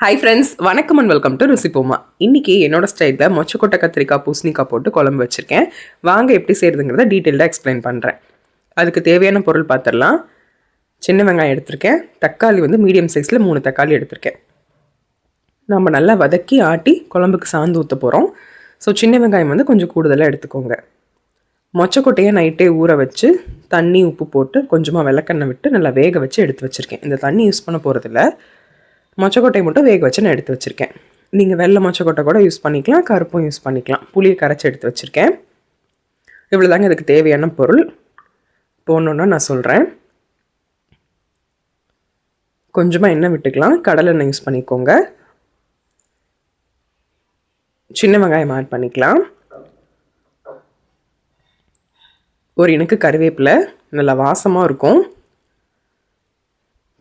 Hi friends வணக்கம் and welcome to ருசிப்போமா இன்றைக்கி என்னோட ஸ்டைலில் மொச்சக்கொட்டை கத்திரிக்காய் பூசணிக்காய் போட்டு குழம்பு வச்சுருக்கேன். வாங்க எப்படி செய்கிறதுங்கிறத டீட்டெயில்டாக எக்ஸ்பிளைன் பண்ணுறேன் அதுக்கு தேவையான பொருள் பார்த்துடலாம் சின்ன வெங்காயம் எடுத்திருக்கேன். தக்காளி வந்து மீடியம் சைஸில் மூணு தக்காளி எடுத்திருக்கேன். நம்ம நல்லா வதக்கி ஆட்டி குழம்புக்கு சாந்து ஊற்ற போகிறோம் ஸோ சின்ன வெங்காயம் வந்து கொஞ்சம் கூடுதலாக எடுத்துக்கோங்க. மொச்சக்கொட்டையை நைட்டே ஊற வச்சு தண்ணி உப்பு போட்டு கொஞ்சமாக விளக்கெண்ணெய் விட்டு நல்லா வேக வச்சு எடுத்து வச்சுருக்கேன். இந்த தண்ணி யூஸ் பண்ண போகிறதில்ல மொச்சக்கொட்டையை மட்டும் வேக வச்சு நான் எடுத்து வச்சுருக்கேன். நீங்கள் வெள்ளை மொச்சக்கொட்டை கூட யூஸ் பண்ணிக்கலாம் கருப்பும் யூஸ் பண்ணிக்கலாம். புளியை கரைச்சி எடுத்து வச்சுருக்கேன். இவ்வளோ தாங்க இதுக்கு தேவையான பொருள். போடணுன்னா நான் சொல்கிறேன் கொஞ்சமாக எண்ணெய் விட்டுக்கலாம். கடலை எண்ணெய் யூஸ் பண்ணிக்கோங்க. சின்ன வெங்காயம் ஆட் பண்ணிக்கலாம். ஒரு இனுக்கு கருவேப்பிலை நல்லா வாசமாக இருக்கும்.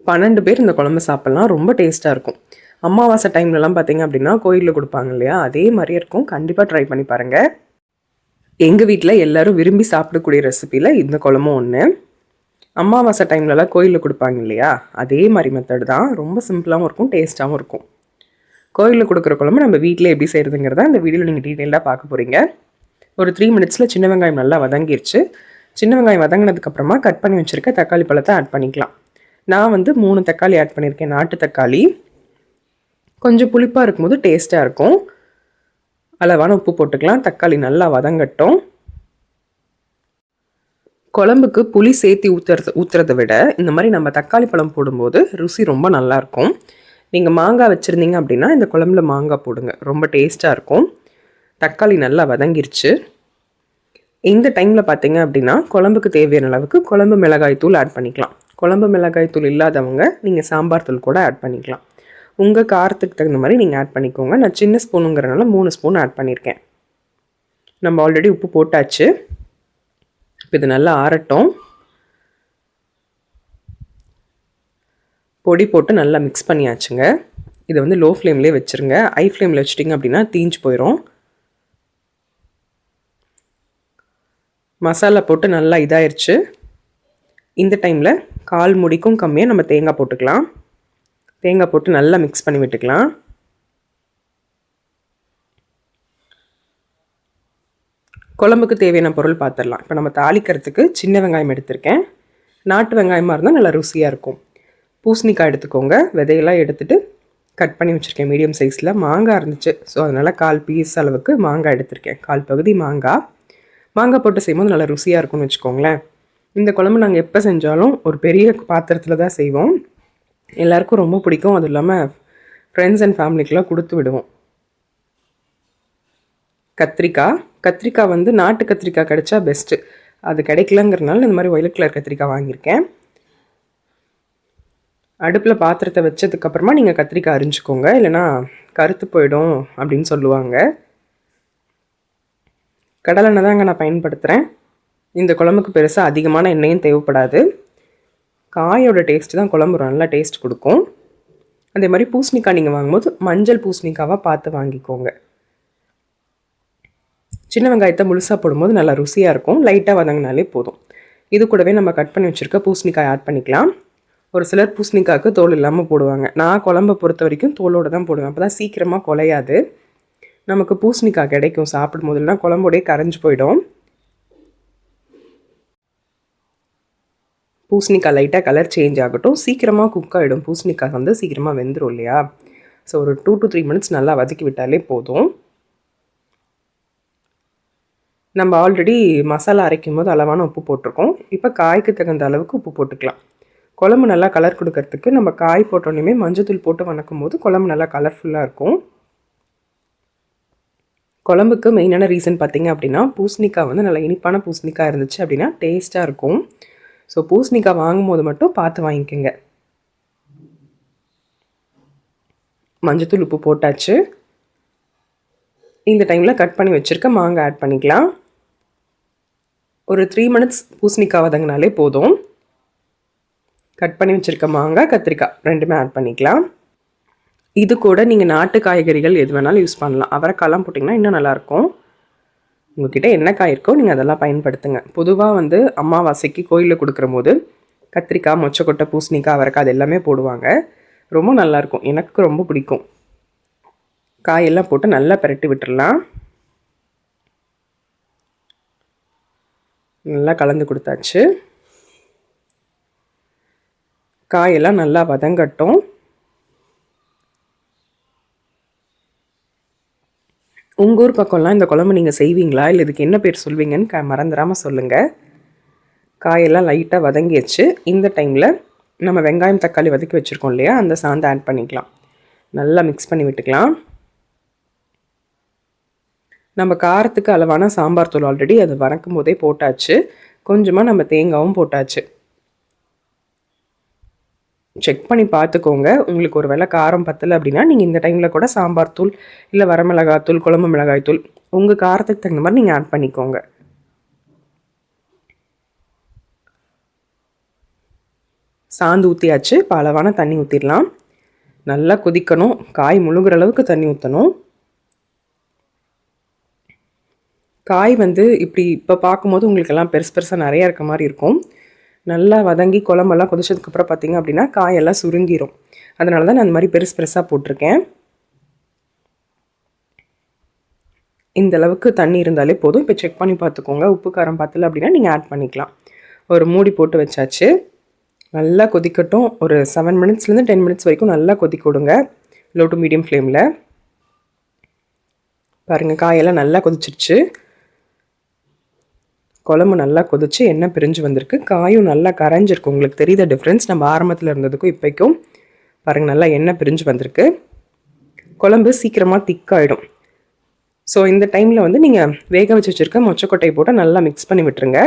பன்னெண்டு பேர் இந்த குழம்பு சாப்பிட்லாம். ரொம்ப டேஸ்ட்டாக இருக்கும். அமாவாசை டைம்லலாம் பார்த்தீங்க அப்படின்னா கோயிலில் கொடுப்பாங்க இல்லையா? அதே மாதிரியே இருக்கும். கண்டிப்பாக ட்ரை பண்ணி பாருங்கள் எங்கள் வீட்டில் எல்லோரும் விரும்பி சாப்பிடக்கூடிய ரெசிப்பியில் இந்த குழம்பும் ஒன்று அமாவாசை டைம்லலாம் கோயிலில் கொடுப்பாங்க இல்லையா? அதே மாதிரி மெத்தட் தான். ரொம்ப சிம்பிளாகவும் இருக்கும் டேஸ்ட்டாகவும் இருக்கும். கோயிலில் கொடுக்குற குழம்பு நம்ம வீட்டில் எப்படி செய்கிறதுங்கிறத இந்த வீடியோவில் நீங்கள் டீட்டெயிலாக பார்க்க போகிறீங்க ஒரு த்ரீ மினிட்ஸில் சின்ன வெங்காயம் நல்லா வதங்கிருச்சு. சின்ன வெங்காயம் வதங்கினதுக்கப்புறமா கட் பண்ணி வச்சுருக்க தக்காளி பழத்தை ஆட் பண்ணிக்கலாம். நான் வந்து மூணு தக்காளி ஆட் பண்ணியிருக்கேன். நாட்டு தக்காளி. கொஞ்சம் புளிப்பாக இருக்கும்போது டேஸ்ட்டாக இருக்கும். அளவான உப்பு போட்டுக்கலாம். தக்காளி நல்லா வதங்கட்டும். குழம்புக்கு புளி சேர்த்து ஊற்றுறது ஊற்றுறதை விட இந்த மாதிரி நம்ம தக்காளி பழம் போடும்போது ருசி ரொம்ப நல்லாயிருக்கும் நீங்கள் மாங்காய் வச்சுருந்தீங்க அப்படின்னா இந்த குழம்புல மாங்காய் போடுங்க. ரொம்ப டேஸ்ட்டாக இருக்கும். தக்காளி நல்லா வதங்கிருச்சு. இந்த டைமில் பார்த்தீங்க அப்படின்னா குழம்புக்கு தேவையான அளவுக்கு குழம்பு மிளகாய் தூள் ஆட் பண்ணிக்கலாம். குழம்பு மிளகாய் தூள் இல்லாதவங்க நீங்கள் சாம்பார் தூள் கூட ஆட் பண்ணிக்கலாம். உங்கள் காரத்துக்கு தகுந்த மாதிரி நீங்கள் ஆட் பண்ணிக்கோங்க. நான் சின்ன ஸ்பூனுங்கிறனால மூணு ஸ்பூன் ஆட் பண்ணியிருக்கேன் நம்ம ஆல்ரெடி உப்பு போட்டாச்சு. இப்போ இது நல்லா ஆறட்டும். பொடி போட்டு நல்லா மிக்ஸ் பண்ணியாச்சுங்க. இதை வந்து லோ ஃப்ளேம்லேயே வச்சுருங்க. ஹை ஃப்ளேமில் வச்சிட்டிங்க அப்படின்னா தீஞ்சு போயிடும் மசாலா போட்டு நல்லா இதாயிருச்சு. இந்த டைமில் கால் முடிக்கும் கம்மியாக நம்ம தேங்காய் போட்டுக்கலாம். தேங்காய் போட்டு நல்லா மிக்ஸ் பண்ணி விட்டுக்கலாம். குழம்புக்கு தேவையான பொருள் பார்த்துடலாம் இப்போ நம்ம தாளிக்கிறதுக்கு சின்ன வெங்காயம் எடுத்திருக்கேன். நாட்டு வெங்காயமாக இருந்தால் நல்லா ருசியாக இருக்கும். பூசணிக்காய் எடுத்துக்கோங்க. விதையெல்லாம் எடுத்துகிட்டு கட் பண்ணி வச்சுருக்கேன். மீடியம் சைஸில் மாங்காய் இருந்துச்சு. ஸோ அதனால் கால் பீஸ் அளவுக்கு மாங்காய் எடுத்திருக்கேன். கால் பகுதி மாங்காய். மாங்காய் போட்டு செய்யும்போது நல்லா ருசியாக இருக்கும்னு வச்சுக்கோங்களேன். இந்த குழம்பு நாங்கள் எப்போ செஞ்சாலும் ஒரு பெரிய பாத்திரத்தில் தான் செய்வோம். எல்லாருக்கும் ரொம்ப பிடிக்கும். அதுவும் இல்லாமல் ஃப்ரெண்ட்ஸ் அண்ட் ஃபேமிலிக்கெலாம் கொடுத்து விடுவோம். கத்திரிக்காய். கத்திரிக்காய் வந்து நாட்டு கத்திரிக்காய் கிடைச்சா பெஸ்ட்டு அது கிடைக்கலங்கிறனால இந்த மாதிரி ஒயிலட் கலர் கத்திரிக்காய் வாங்கியிருக்கேன். அடுப்பில் பாத்திரத்தை வச்சதுக்கப்புறமா நீங்கள் கத்திரிக்காய் அரிஞ்சுக்கோங்க. இல்லைனா கருத்து போயிடும் அப்படின்னு சொல்லுவாங்க. கடலெண்ணெய் தாங்க நான் பயன்படுத்துகிறேன் இந்த குழம்புக்கு பெருசாக அதிகமான எண்ணெயும் தேவைப்படாது. காயோட டேஸ்ட்டு தான் குழம்பு நல்லா டேஸ்ட் கொடுக்கும். அதே மாதிரி பூசணிக்காய் நீங்கள் வாங்கும்போது மஞ்சள் பூசணிக்காவாக பார்த்து வாங்கிக்கோங்க. சின்ன வெங்காயத்தை முழுசாக போடும்போது நல்லா ருசியாக இருக்கும். லைட்டாக வதங்கினாலே போதும். இது கூடவே நம்ம கட் பண்ணி வச்சுருக்க பூசணிக்காய் ஆட் பண்ணிக்கலாம். ஒரு சிலர் பூசணிக்காய்க்கு தோல் இல்லாமல் போடுவாங்க. நான் குழம்பை பொறுத்த வரைக்கும் தோலோடு தான் போடுவேன். அப்போ தான் சீக்கிரமாக குலையாது. நமக்கு பூசணிக்காய் கிடைக்கும். சாப்பிடும் போதெல்லாம் குழம்போடே கரைஞ்சி போயிடும். பூசணிக்காய் லைட்டாக கலர் சேஞ்ச் ஆகட்டும். சீக்கிரமாக குக் ஆகிடும் பூசணிக்காய் வந்து சீக்கிரமாக வெந்துடும் இல்லையா? ஸோ ஒரு டூ டு த்ரீ மினிட்ஸ் நல்லா வதக்கி விட்டாலே போதும். நம்ம ஆல்ரெடி மசாலா அரைக்கும் போது அளவான உப்பு போட்டிருக்கோம். இப்போ காய்க்கு தகுந்த அளவுக்கு உப்பு போட்டுக்கலாம். குழம்பு நல்லா கலர் கொடுக்கறதுக்கு நம்ம காய் போட்டோன்னே மஞ்சத்தூள் போட்டு வணக்கும் போது குழம்பு நல்லா கலர்ஃபுல்லாக இருக்கும். குழம்புக்கு மெயினான ரீசன் பார்த்திங்க அப்படின்னா பூசணிக்காய் வந்து நல்லா இனிப்பான பூசணிக்காய் இருந்துச்சு அப்படின்னா டேஸ்ட்டாக இருக்கும். ஸோ பூசணிக்காய் வாங்கும் போது மட்டும் பார்த்து வாங்கிக்கோங்க. மஞ்சத்தூள் உப்பு போட்டாச்சு. இந்த டைமில் கட் பண்ணி வச்சுருக்க மாங்காய் ஆட் பண்ணிக்கலாம். ஒரு த்ரீ மினிட்ஸ் பூசணிக்காய் வதங்கினாலே போதும். கட் பண்ணி வச்சுருக்க மாங்காய் கத்திரிக்காய் ரெண்டுமே ஆட் பண்ணிக்கலாம். இது கூட நீங்கள் நாட்டு காய்கறிகள் எது வேணாலும் யூஸ் பண்ணலாம். அவரைக்காய்லாம் போட்டிங்கன்னா இன்னும் நல்லாயிருக்கும் உங்ககிட்ட என்ன காய் இருக்கோ நீங்கள் அதெல்லாம் பயன்படுத்துங்க. பொதுவாக வந்து அமாவாசைக்கு கோயிலில் கொடுக்குற போது கத்திரிக்காய் மொச்சக்கொட்டை பூசணிக்காய் அவரைக்காய் அது எல்லாமே போடுவாங்க. ரொம்ப நல்லாயிருக்கும் எனக்கு ரொம்ப பிடிக்கும். காயெல்லாம் போட்டு நல்லா பிரட்டி விட்டுடலாம் நல்லா கலந்து கொடுத்தாச்சு. காயெல்லாம் நல்லா வதங்கட்டும். உங்கள் ஊர் பக்கம்லாம் இந்த குழம்பு நீங்கள் செய்வீங்களா? இல்லை இதுக்கு என்ன பேர் சொல்வீங்கன்னு க மறந்துடாமல் சொல்லுங்கள் காயெல்லாம் லைட்டாக வதங்கிடுச்சு. இந்த டைமில் நம்ம வெங்காயம் தக்காளி வதக்கி வச்சுருக்கோம் இல்லையா? அந்த சாந்தை ஆட் பண்ணிக்கலாம். நல்லா மிக்ஸ் பண்ணி விட்டுக்கலாம். நம்ம காரத்துக்கு அளவான சாம்பார் தூள் ஆல்ரெடி அது வறக்கும் போதே போட்டாச்சு. கொஞ்சமாக நம்ம தேங்காவும் போட்டாச்சு. செக் பண்ணி பார்த்துக்கோங்க. உங்களுக்கு ஒரு வேளை காரம் பத்தலை அப்படின்னா நீங்கள் இந்த டைமில் கூட சாம்பார் தூள் இல்லை வரமிளகாத்தூள் குழம்பு மிளகாய் தூள் உங்கள் காரத்துக்கு தகுந்த மாதிரி நீங்கள் ஆட் பண்ணிக்கோங்க. சாந்து ஊற்றியாச்சு பலவான தண்ணி ஊற்றிடலாம் நல்லா கொதிக்கணும். காய் முழுகிற அளவுக்கு தண்ணி ஊற்றணும் காய் வந்து இப்படி இப்போ பார்க்கும்போது உங்களுக்கு எல்லாம் பெருசு பெருசாக நிறையா இருக்க மாதிரி இருக்கும். நல்லா வதங்கி குழம்பெல்லாம் கொதிச்சதுக்கப்புறம் பார்த்திங்க அப்படின்னா காயெல்லாம் சுருங்கிரும். அதனால தான் நான் அந்த மாதிரி பெருசு பெருசாக போட்டிருக்கேன். இந்த அளவுக்கு தண்ணி இருந்தாலே போதும். இப்போ செக் பண்ணி பார்த்துக்கோங்க. உப்பு காரம் பார்த்தல அப்படின்னா நீங்கள் ஆட் பண்ணிக்கலாம். ஒரு மூடி போட்டு வச்சாச்சு. நல்லா கொதிக்கட்டும். ஒரு செவன் மினிட்ஸ்லேருந்து டென் மினிட்ஸ் வரைக்கும் நல்லா கொதிக்க விடுங்க லோ டு மீடியம் ஃப்ளேமில் பாருங்கள் காயெல்லாம் நல்லா கொதிச்சிருச்சு. குழம்பு நல்லா கொதிச்சு எண்ணெய் பிரிஞ்சு வந்திருக்கு. காயும் நல்லா கரைஞ்சிருக்கு. உங்களுக்கு தெரியுத டிஃப்ரென்ஸ் நம்ம ஆரம்பத்தில் இருந்ததுக்கும் இப்போக்கும் பாருங்கள் நல்லா எண்ணெய் பிரிஞ்சு வந்திருக்கு. குழம்பு சீக்கிரமாக திக்காயிடும் ஸோ இந்த டைமில் வந்து நீங்கள் வேக வச்சு வச்சுருக்க மொச்சக்கொட்டையை போட்டு நல்லா மிக்ஸ் பண்ணி விட்டுருங்க.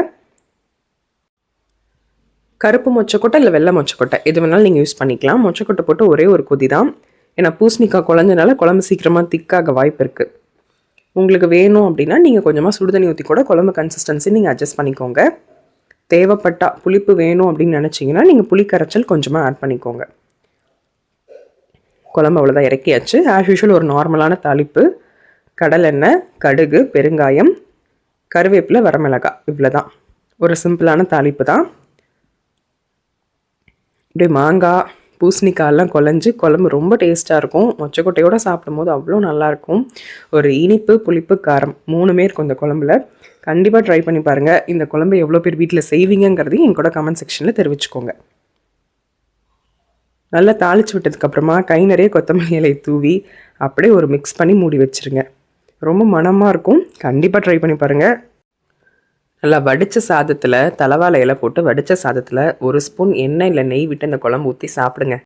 கருப்பு மொச்சக்கொட்டை இல்லை வெள்ளை மொச்சக்கொட்டை எது வேணாலும் நீங்கள் யூஸ் பண்ணிக்கலாம். மொச்சக்கொட்டை போட்டு ஒரே ஒரு கொதி தான். ஏன்னா பூசணிக்காய் குழஞ்சனால குழம்பு சீக்கிரமாக திக்காக வாய்ப்பு இருக்குது உங்களுக்கு வேணும் அப்படின்னா நீங்கள் கொஞ்சமாக சுடுதண்ணி ஊற்றி கூட குழம்பு கன்சிஸ்டன்சி நீங்கள் அட்ஜஸ்ட் பண்ணிக்கோங்க. தேவைப்பட்டா புளிப்பு வேணும் அப்படின்னு நினச்சிங்கன்னா நீங்கள் புளி கரைச்சல் கொஞ்சமாக ஆட் பண்ணிக்கோங்க. குழம்பு அவ்வளோதான் இறக்கியாச்சு. ஆஸ் யூஷுவல் ஒரு நார்மலான தாளிப்பு. கடலெண்ணெய் கடுகு பெருங்காயம் கருவேப்பிலை வரமிளகாய். இவ்வளோ தான் ஒரு சிம்பிளான தாளிப்பு தான். இப்படி மாங்காய் பூசணிக்காயெல்லாம் குழஞ்சி குழம்பு ரொம்ப டேஸ்ட்டாக இருக்கும். மொச்சக்கொட்டையோடு சாப்பிடும்போது அவ்வளோ நல்லாயிருக்கும். ஒரு இனிப்பு புளிப்பு காரம் மூணுமே இருக்கும் இந்த குழம்புல. கண்டிப்பாக ட்ரை பண்ணி பாருங்கள் இந்த குழம்பு எவ்வளோ பேர் வீட்டில் செய்வீங்கிறதையும் என் கூட கமெண்ட் செக்ஷனில் தெரிவிச்சுக்கோங்க. நல்லா தாளித்து விட்டதுக்கப்புறமா கை நிறைய கொத்தமல்லி இலை தூவி அப்படியே ஒரு மிக்ஸ் பண்ணி மூடி வச்சுருங்க. ரொம்ப மனமாக இருக்கும். கண்டிப்பாக ட்ரை பண்ணி பாருங்கள் நல்லா வடித்த சாதத்தில் தலைவாழை இலை போட்டு வடித்த சாதத்தில் ஒரு ஸ்பூன் எண்ணெய் இல்லை நெய் விட்டு அந்த குழம்பு ஊற்றி சாப்பிடுங்க.